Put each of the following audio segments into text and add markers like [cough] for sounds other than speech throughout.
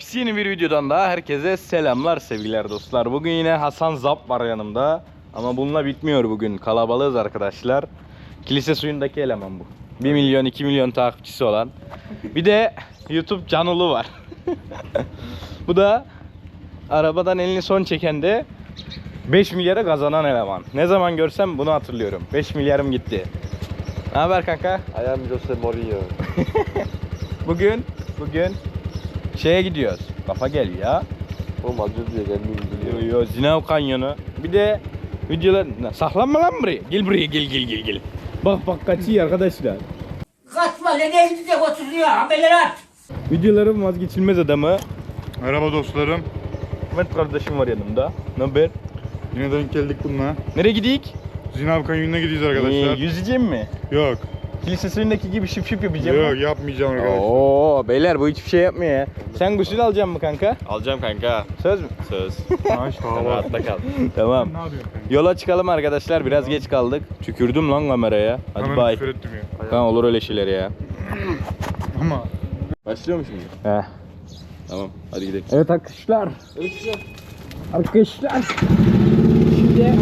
Pis yeni bir videodan daha herkese selamlar sevgiler dostlar. Bugün yine Hasan Zap var yanımda. Ama bununla bitmiyor bugün. Kalabalığız arkadaşlar. Kilise suyundaki eleman bu. 1 milyon 2 milyon takipçisi olan. Bir de YouTube canlı var. [laughs] bu da arabadan elini son çeken de 5 milyara kazanan eleman. Ne zaman görsem bunu hatırlıyorum. 5 milyarım gitti. Ne haber kanka? I am Jose Mourinho. [laughs] Bugün bugün şeye gidiyoruz. Kafa gel ya. Oğlum acı diye kendimi Yo yo Zinav Kanyonu. Bir de videolar saklanma lan buraya. Gel buraya gel gel gel gel. Bak bak kaçıyor arkadaşlar. Kaçma ne geldi de oturuyor haberleri at. Videoların vazgeçilmez adamı Merhaba dostlarım. Ahmet kardeşim var yanımda. Ne haber? Yine denk geldik bununla. Nereye gidik? Zinav Kanyonu'na gidiyoruz arkadaşlar. Ee, yüzeceğim mi? Yok. Kilise suyundaki gibi şıp şıp yapacağım. Yok yapmayacağım arkadaşlar. Oo beyler bu hiçbir şey yapmıyor ya. Sen gusül alacaksın mı kanka? Alacağım kanka. Söz mü? Söz. Maaş hava. Rahatla kal. [laughs] tamam. Ne yapıyorsun kanka? Yola çıkalım arkadaşlar. Biraz geç kaldık. Tükürdüm lan kameraya. Hadi Hemen bay. küfür ettim ya. Tamam olur öyle şeyler ya. Ama Başlıyor mu şimdi? Heh. Tamam hadi gidelim. Evet arkadaşlar. Arkadaşlar. Şimdi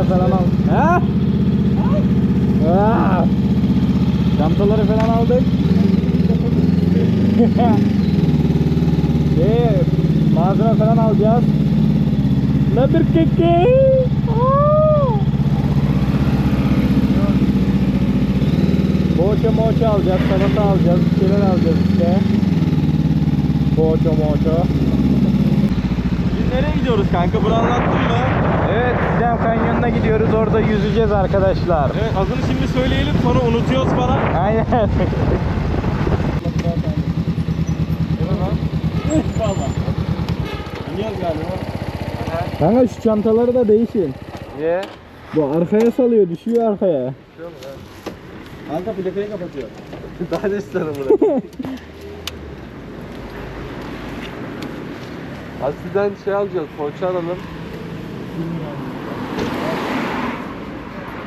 Çantaları falan al. Ha? Aa! Çantaları falan aldık. şey, malzeme falan alacağız. Ne bir keke. Poğaça moğaça alacağız, salata alacağız, bir şeyler alacağız işte. Poğaça moğaça. Biz nereye gidiyoruz kanka? Bunu anlattın mı? Sidem Kanyonu'na gidiyoruz. Orada yüzeceğiz arkadaşlar. Evet adını şimdi söyleyelim sonra unutuyoruz falan. Aynen. [laughs] Kanka şu çantaları da değişin. Niye? Bu arkaya salıyor, düşüyor arkaya. Kanka plakayı kapatıyor. [laughs] Daha ne isterim bunu? Asiden şey alacağız, poğaça alalım.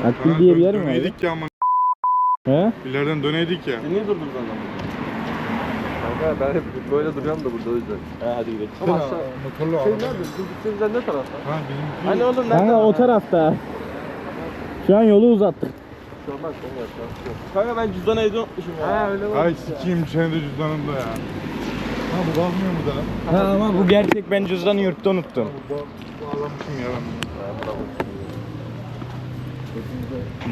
Akbil diye bir yer mi? Döneydik ya ama. He? İleriden döneydik ya. Sen niye durdun lan? Kanka ben hep böyle duruyorum da burada o yüzden. He hadi gidelim. Ama aşağı. Motorlu Şey nerede? Bizim gittiğimiz yer ne tarafta? Ha bizim Hani oğlum nerede? Kanka o tarafta. Şu an yolu uzattık. Şu an bak, şu an bak, şu an. Kanka ben cüzdanı evde unutmuşum ya. Ha öyle Ay sikiyim senin de cüzdanında ya. Ha bu kalkmıyor mu da? Ha, ama bu gerçek ben cüzdanı yurtta unuttum. Bu, bu ağlamışım ya ben.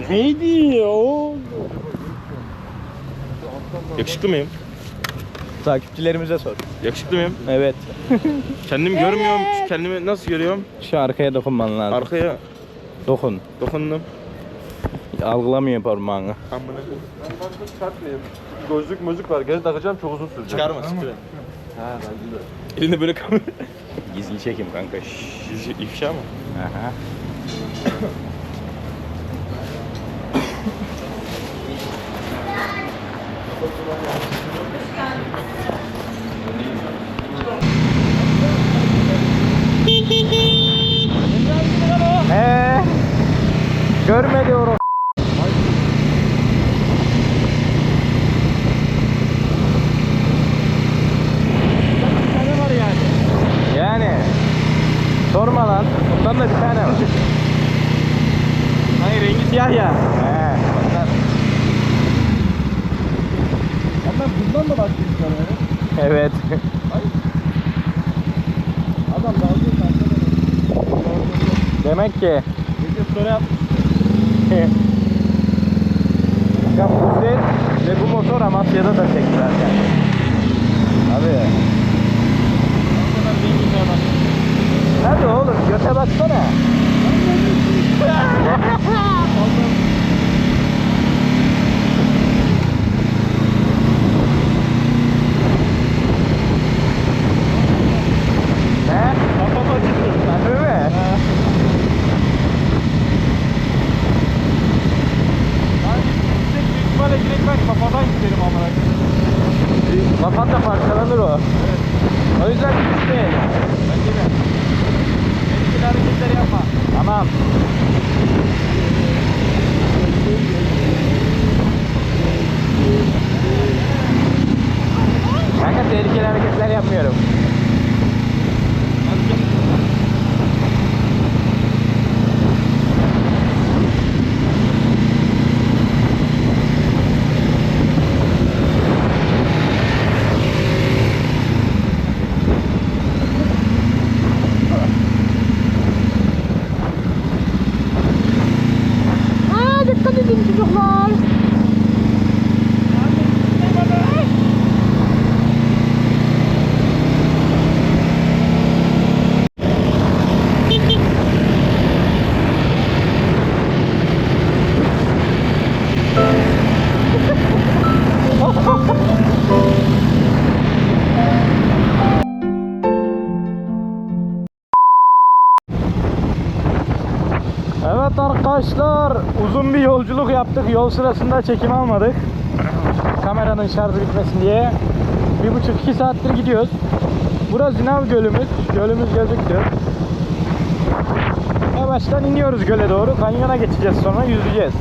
Neydi o? Yakışıklı mıyım? Takipçilerimize sor. Yakışıklı mıyım? Evet. Kendimi görmüyorum. Kendimi nasıl görüyorum? Şu arkaya dokunman lazım. Arkaya Dokun. dokundum. Algılamıyor parmağını. Amına Ben. Gözlük müzik var. Geri takacağım çok uzun sürecek. Çıkarma siktir. Ha bence de. Elinde böyle kamera. [laughs] Gizli çekim kanka. Şşş. Sizce ifşa mı? Aha. Görmedi o. Yani sorma lan. Bundan da bir tane var. Hayır rengi siyah ya. He. Bundan. Ama bundan da başlıyorsun yani. Evet. Adam dalga. Demek ki Gece sonra yap. ya bu set ve bu motor Amasya'da da tek zaten. Abi. Hadi oğlum göte baksana. [laughs] He? Kafam acıdı. Harbi mi? Yüksek büyük ihtimalle direkt ben kafadan giderim amına koyayım. Kafan da parçalanır o. O yüzden gitmeyin. Bence de. Tehlikeli hareketler yapma. Tamam. Selamlar. Evet arkadaşlar uzun bir yolculuk yaptık. Yol sırasında çekim almadık. Kameranın şarjı bitmesin diye. Bir buçuk iki saattir gidiyoruz. Burası Zinav Gölümüz. Gölümüz gözüktü. Yavaştan iniyoruz göle doğru. Kanyona geçeceğiz sonra yüzeceğiz.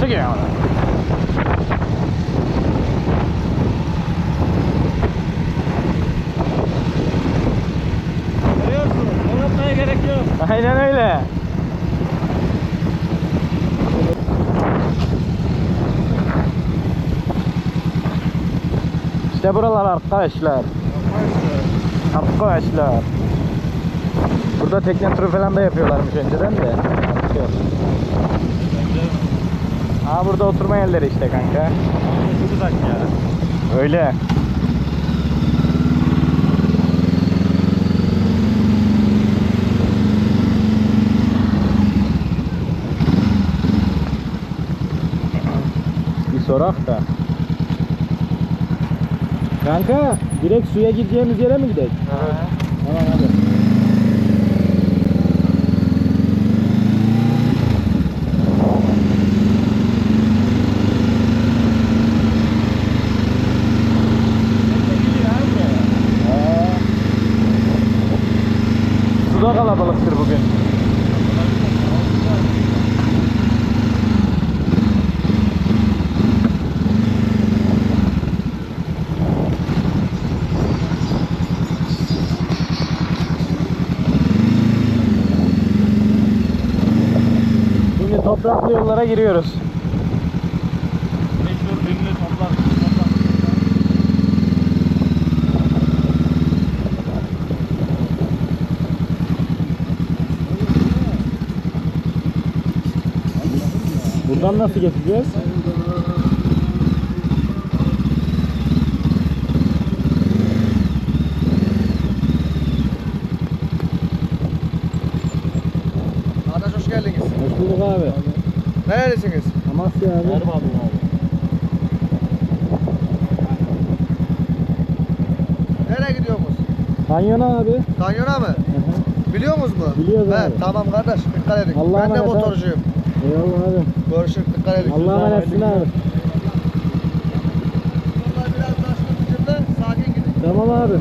Çekiyor onu. Görüyorsunuz. Anlatmaya gerek yok. Aynen öyle. İşte buralar arkadaşlar. Arkadaşlar. Burada tekne turu falan da yapıyorlarmış önceden de. Artık. Aa burada oturma yerleri işte kanka. Öyle. Bir sorak da. Kanka direkt suya gideceğimiz yere mi gidelim? Evet. Tamam hadi. Ee, Suda kalabalıktır bugün. Topraklı yollara giriyoruz. Ünlü toplar. toplar. Buradan nasıl geçeceğiz? Amasya abi. Erbağlı'nın abi. Nereye gidiyorsunuz? Kanyona abi. Kanyona mı? Biliyor musunuz mu? Biliyoruz He, abi. Tamam kardeş dikkat edin. Allah'a ben de motorcuyum. Eyvallah abi. Görüşürüz dikkat edin. Allah'a emanetsin abi. Yollar biraz taşlı sakin gidin. Tamam abi.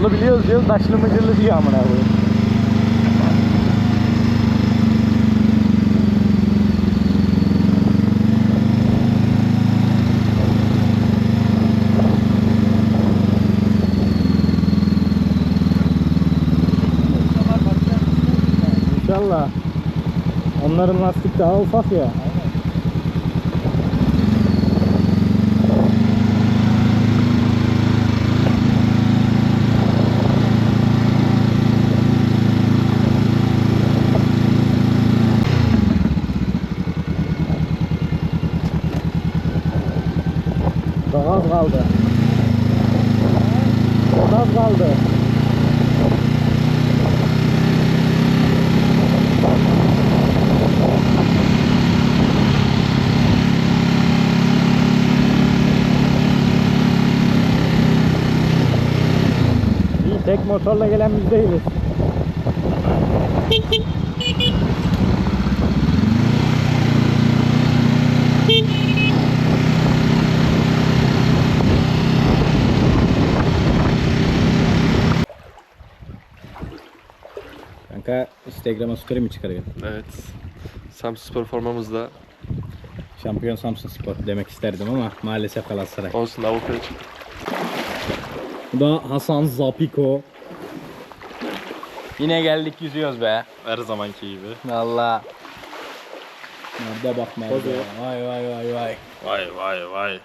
Yolu biliyoruz diyoruz, taşlı mıcırlı diyor amına koyayım. İnşallah. Onların lastik daha ufak ya. Daha az kaldı. Çok az kaldı. İyi tek motorla gelen biz değiliz. Kanka Instagram'a story mi çıkarıyorsun? Evet. Samsun Spor formamızda Şampiyon Samsun Spor demek isterdim ama maalesef Galatasaray. olsun Avrupa'ya çıktık. Bu da Hasan Zapiko. Yine geldik yüzüyoruz be. Her zamanki gibi. Valla. Nerede bak nerede. Vay vay vay vay. Vay vay vay.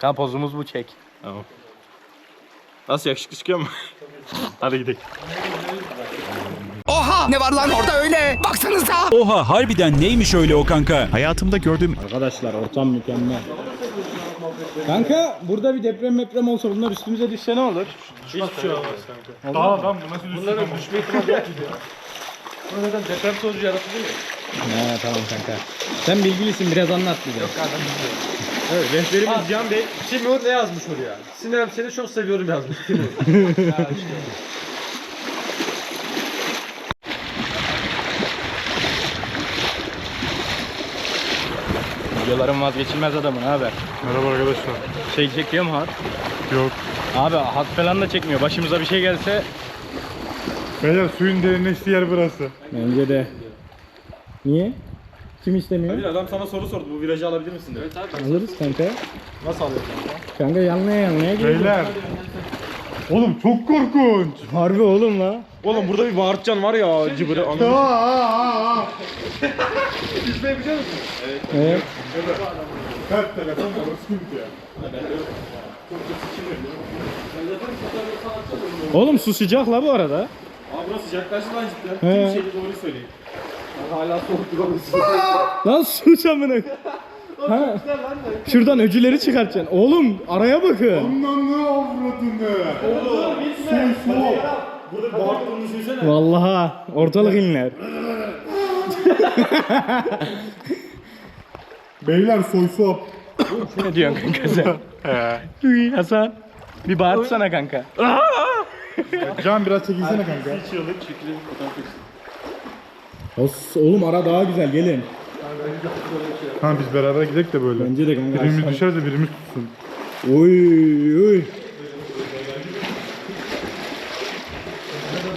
Kan pozumuz bu çek. Tamam. Nasıl yakışıklı çıkıyor mu? [laughs] Hadi gidelim. Oha ne var lan orada öyle? Baksanıza. Oha harbiden neymiş öyle o kanka? Hayatımda gördüğüm Arkadaşlar ortam mükemmel. Kanka burada bir deprem deprem olsa bunlar üstümüze düşse ne olur? Daha adam bu nasıl Bunların düşme Deprem sonucu yaratıldı mı? He tamam kanka. Sen bilgilisin biraz anlat bize. Evet, rehberimiz Can Bey. Timur ne yazmış oraya? Sinem seni çok seviyorum yazmış Timur. [laughs] ha işte. Videoların vazgeçilmez adamı ne haber? Merhaba arkadaşlar. Şey çekiyor mu hat? Yok. Abi hat falan da çekmiyor. Başımıza bir şey gelse Beyler suyun derinleştiği yer burası. Bence de. Niye? Kim istemiyor? Adam sana soru sordu. Bu virajı alabilir misin dedi. Evet abi. Alırız kanka. Nasıl alıyorsun? Kanka yanlaya yanlaya geliyor. Beyler. Oğlum çok korkunç. Harbi oğlum la. Oğlum burada bir bağırtcan var ya cıbırı. Aa, aa, aa. Evet. Her telefon orası sıkıntı ya. Oğlum su sıcak la bu arada. Abi burası sıcaklaştı lan cidden. He. Kim şeydi doğru söyleyeyim. Hala soğuktu orası. [laughs] Lan su çamını. Ha. Şuradan öcüleri çıkartacaksın. Oğlum araya bakın. Ananı avradını. Soy soğuk. Burada bağırdığını düşünsene. Vallahi ortalık inler. [laughs] Beyler soy soğuk. ne diyorsun kanka sen? Uy, [laughs] Hasan. Bir bağırsana kanka. [laughs] Can biraz çekilsene kanka. Os, oğlum ara daha güzel gelin. Ha biz beraber gidelim de böyle. Bence de kanka. Birimiz düşerse birimiz tutsun. Oy oy.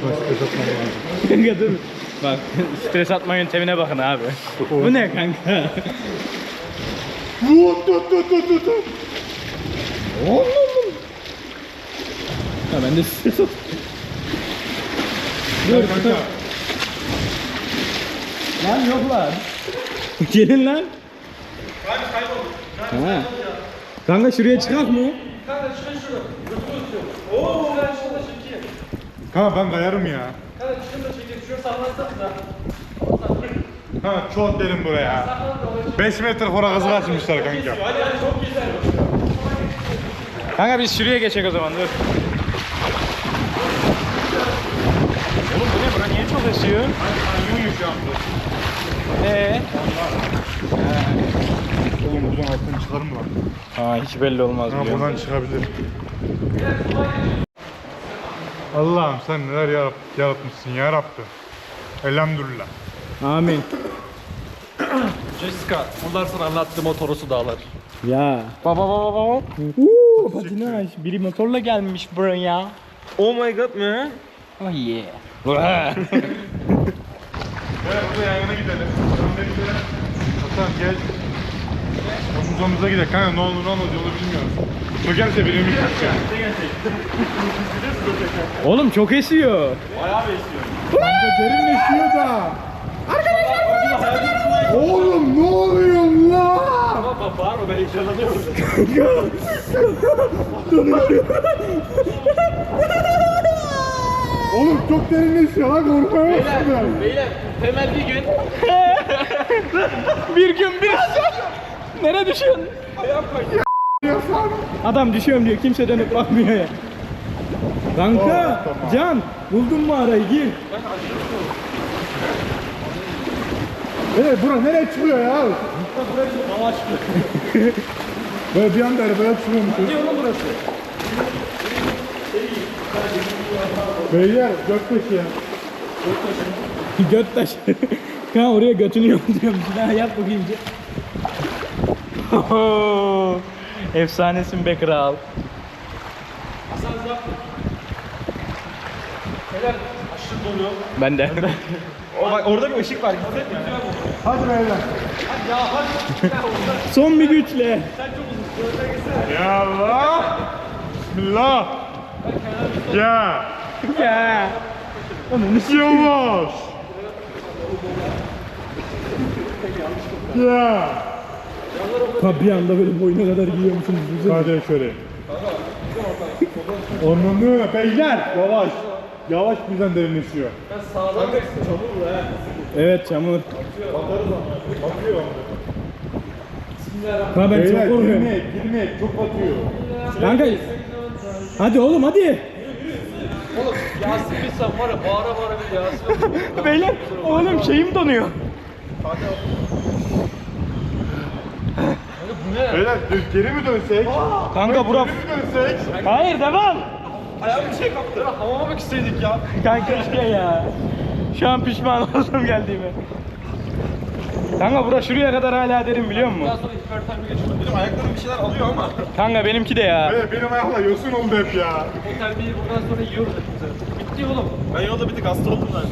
Başka satmam lazım. Kanka dur. Bak [laughs] stres atma yöntemine bakın abi. Bu ne kanka? Tut. Ha ben de stres at. Gel kanka. Lan yok lan. Gelin lan. Ha. Kanka şuraya çıkak mı? Kanka ben kayarım ya. Ha çok derin buraya. 5 metre fora kızı kaçmışlar kanka. Kanka biz şuraya geçecek o zaman dur. Oğlum bu ne? Bura niye çok esiyor? Ee? Oğlum buradan alttan çıkar mı lan? Ha hiç belli olmaz Ha biliyorum. buradan çıkabilir. Allah'ım sen neler yarap yaratmışsın ya. Elhamdülillah. Amin. Jessica, bunlar sana anlattığım o Toros'u dağlar. Ya. Baba baba baba. Uuu patinaj. Biri motorla gelmiş buraya. Oh my god man. Oh yeah. Gel [laughs] burada yan yana gidelim. Önde gidelim. Hasan gel. Omuzumuza gidelim. Kanka ne olur ne olmaz yolu bilmiyoruz. Çökerse birimiz çöker. Oğlum çok esiyor. Kanka derinleşiyor da. Oğlum ne oluyor lan? Baba bağırma ben heyecanlanıyorum. Oğlum çok derinleşiyor lan korkmaya başladım. Beyler temel bir gün. [laughs] bir gün bir Nereye düşüyorsun? Adam düşüyorum diyor kimse dönüp bakmıyor ya. Kanka, Can, buldun mu arayı gir. Evet bura nereye çıkıyor ya? [laughs] Böyle bir anda arabaya çıkıyormuşuz. Ne oğlum burası? Beyler göktaşı ya. Göt taşı. [laughs] Kanka oraya götünü. Bir daha yap bakayım. Efsanesin be kral. Beyler aşırı dolu. Ben de. [laughs] O, bak orada bir ışık var. Gitsek mi? Hadi beyler. Ya hadi. Son bir güçle. Ya Allah. Bismillah. Ya. Ya. Yavaş. Ya. Tabi bir anda böyle boyuna kadar giyiyormuşsunuz. Hadi şöyle. Onunu beyler yavaş. Yavaş birden derinleşiyor. Evet çamur. Kanka ben Beyler çok korkuyorum. girmek, girmek çok batıyor. Kanka. Hadi oğlum hadi. Beyler oğlum şeyim donuyor. Beyler geri mi dönsek? Kanka bura... Geri mi dönsek? Hayır devam. Ayağım bir şey kaptı. Hamama gitseydik ya. Kanka işte ya. Şu an pişman [laughs] oldum geldiğime. Kanka bura şuraya kadar hala derin biliyor musun? Benim ayaklarım bir şeyler alıyor ama. Kanka benimki de ya. Beyler benim ayakla yosun oldu hep ya. O terbiyeyi buradan sonra yiyoruz hepimize. Bitti oğlum. Ben yolda bir tık hasta oldum lan.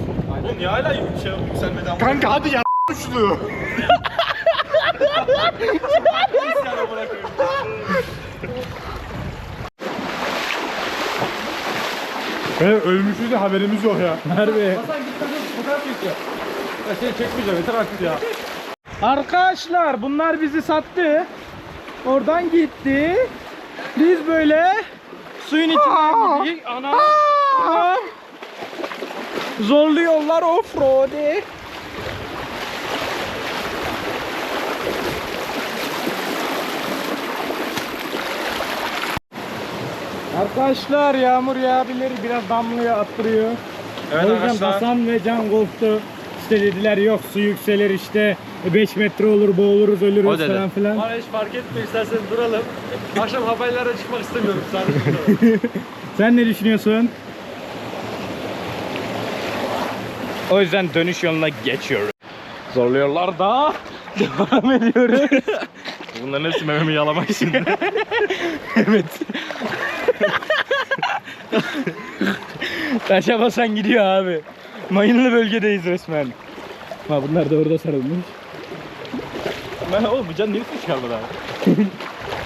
Oğlum niye hala yük- şey yükselmedi ama? Kanka hadi ya uçlu. [laughs] Beyler ölmüşüz de haberimiz yok ya. Harbi. Hasan git kadın fotoğraf çekiyor. Ben seni çekmeyeceğim yeter artık ya. Arkadaşlar bunlar bizi sattı. Oradan gitti. Biz böyle suyun içinden gidiyoruz. Ana. Zorlu yollar offroad'i. Arkadaşlar yağmur yağabilir biraz damlıyor attırıyor. Evet o yüzden arkadaşlar. Hasan ve Can korktu. İşte dediler yok su yükselir işte 5 metre olur boğuluruz ölürüz dedi. falan filan. Bana hiç fark etme istersen duralım. Akşam haberlere çıkmak istemiyorum sadece. [laughs] Sen ne düşünüyorsun? O yüzden dönüş yoluna geçiyoruz. Zorluyorlar da [laughs] devam ediyoruz. [laughs] Bunların hepsi mememi yalamak için. evet. Taşa basan gidiyor abi. Mayınlı bölgedeyiz resmen. Ha bunlar da orada sarılmış. ben oğlum bu can niye su çıkarmadı abi? [laughs]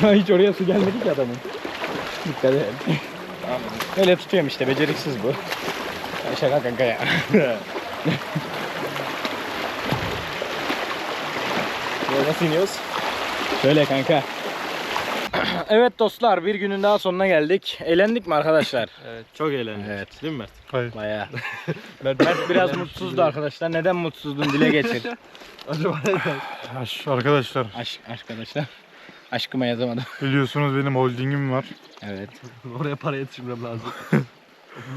Ha, Hiç oraya su gelmedi ki adamın. Dikkat et. Öyle tutuyorum işte beceriksiz bu. Ya Şaka kanka ya. [laughs] Ya nasıl iniyoruz? Şöyle kanka. Evet dostlar bir günün daha sonuna geldik. Eğlendik mi arkadaşlar? [laughs] Evet çok eğlendik. Evet. Değil mi Mert? Hayır. Baya. [laughs] Mert biraz mutsuzdu arkadaşlar. Neden mutsuzdun dile getir. [laughs] Acaba neden? Aş- Arkadaşlar Aşk arkadaşlar. Aşkıma yazamadım. biliyorsunuz benim holdingim var. Evet. Oraya para yetiştirmem lazım.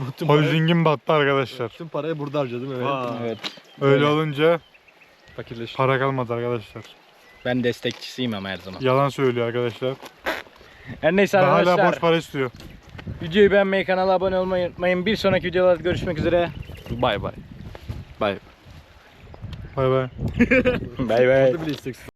Bütün, Holdingim battı arkadaşlar. Tüm parayı burada harcadım evet. Evet. Öyle olunca Fakirleş. para kalmadı arkadaşlar. Ben destekçisiyim ama her zaman. Yalan söylüyor arkadaşlar. Her neyse Daha hala arkadaşlar. borç para istiyor. Videoyu beğenmeyi, kanala abone olmayı unutmayın. Bir sonraki videolarda görüşmek üzere. Bay bay. Bay. Bay bay. Bay bay.